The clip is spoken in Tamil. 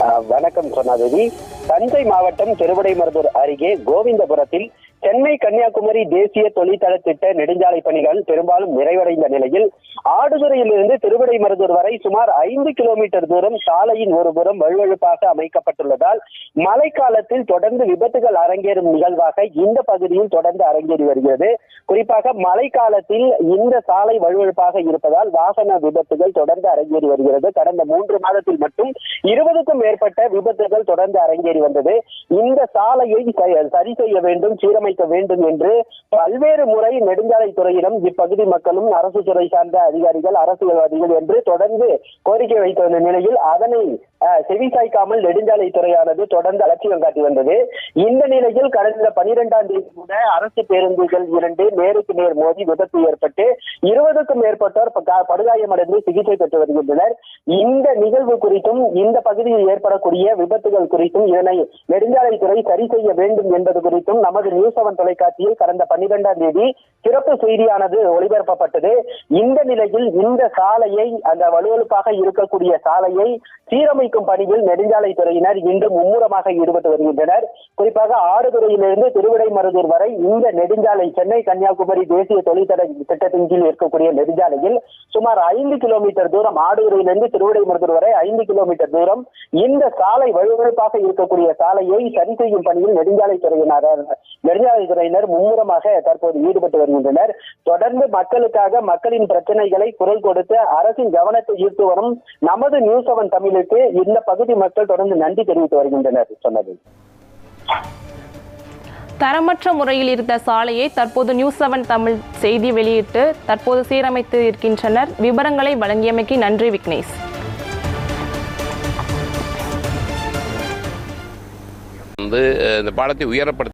வணக்கம் சொன்னாதேவி. தஞ்சை மாவட்டம் திருவிடைமருதூர் அருகே கோவிந்தபுரத்தில் சென்னை கன்னியாகுமரி தேசிய தொழிற்தள திட்ட நெடுஞ்சாலை பணிகள் பெரும்பாலும் நிறைவடைந்த நிலையில் ஆடுதுறையிலிருந்து திருவிடைமருதூர் வரை சுமார் ஐந்து கிலோமீட்டர் தூரம் சாலையின் ஒருபுறம் வழுவழுப்பாக அமைக்கப்பட்டுள்ளதால் மழைக்காலத்தில் தொடர்ந்து விபத்துகள் அரங்கேறும் நிகழ்வாக இந்த பகுதியில் தொடர்ந்து அரங்கேறி வருகிறது. குறிப்பாக மழைக்காலத்தில் இந்த சாலை வழுவழுப்பாக இருப்பதால் வாகன விபத்துகள் தொடர்ந்து அரங்கேறி வருகிறது. கடந்த மூன்று மாதத்தில் மட்டும் இருபதுக்கும் மேற்பட்ட விபத்துகள் தொடர்ந்து அரங்கேறி வந்தது. இந்த சாலையை சரி செய்ய வேண்டும் சீரமை வைக்க வேண்டும் என்று பல்வேறு முறை நெடுஞ்சாலைத்துறையிடம் இப்பகுதி மக்களும் அரசு துறை சார்ந்த அதிகாரிகள் அரசியல்வாதிகள் என்று தொடர்ந்து கோரிக்கை வைத்த நிலையில் அதனை செவிசாய்க்காமல் நெடுஞ்சாலைத்துறையானது தொடர்ந்து அலட்சியம் காட்டி வந்தது. இந்த நிலையில் கடந்த பனிரெண்டாம் தேதி கூட அரசு பேருந்துகள் இரண்டு நேருக்கு நேர் மோதி விபத்து ஏற்பட்டு இருபதுக்கும் மேற்பட்டோர் படுகாயமடைந்து சிகிச்சை பெற்று வருகின்றனர். இந்த நிகழ்வு குறித்தும் இந்த பகுதியில் ஏற்படக்கூடிய விபத்துகள் குறித்தும் இதனை நெடுஞ்சாலைத்துறை சரி செய்ய வேண்டும் என்பது குறித்தும் நமது நியூஸ் செவன் தொலைக்காட்சியில் கடந்த பன்னிரெண்டாம் தேதி சிறப்பு செய்தியானது ஒளிபரப்பப்பட்டது. இந்த நிலையில் இந்த சாலையை அந்த வலுவலுப்பாக இருக்கக்கூடிய சாலையை சீரமை சீரமைக்கும் பணியில் நெடுஞ்சாலைத்துறையினர் இன்று மும்முரமாக ஈடுபட்டு வருகின்றனர். குறிப்பாக ஆடுதுறையிலிருந்து திருவிடைமருதூர் வரை இந்த நெடுஞ்சாலை சென்னை கன்னியாகுமரி தேசிய தொழிற்தட திட்டத்தின் கீழ் இருக்கக்கூடிய நெடுஞ்சாலையில் சுமார் ஐந்து கிலோமீட்டர் தூரம் ஆடுதுறையிலிருந்து திருவிடைமருதூர் வரை ஐந்து கிலோமீட்டர் தூரம் இந்த சாலை வழுவழுப்பாக இருக்கக்கூடிய சாலையை சரி செய்யும் பணியில் நெடுஞ்சாலைத்துறையினர் நெடுஞ்சாலைத்துறையினர் மும்முரமாக தற்போது ஈடுபட்டு வருகின்றனர். தொடர்ந்து மக்களுக்காக மக்களின் பிரச்சனைகளை குரல் கொடுத்து அரசின் கவனத்தை ஈர்த்து வரும் நமது நியூஸ் செவன் தமிழுக்கு இந்த பகுதி மக்கள் தொடர்ந்து நன்றி தெரிவித்து வருகின்றனர் சொன்னது. தரமற்ற முறையில் இருந்த சாலையை தற்போது நியூஸ் செவன் தமிழ் செய்தி வெளியிட்டு தற்போது சீரமைத்து இருக்கின்றனர். விவரங்களை வழங்கியமைக்கு நன்றி விக்னேஷ். வந்து இந்த பாலத்தை உயரப்படுத்த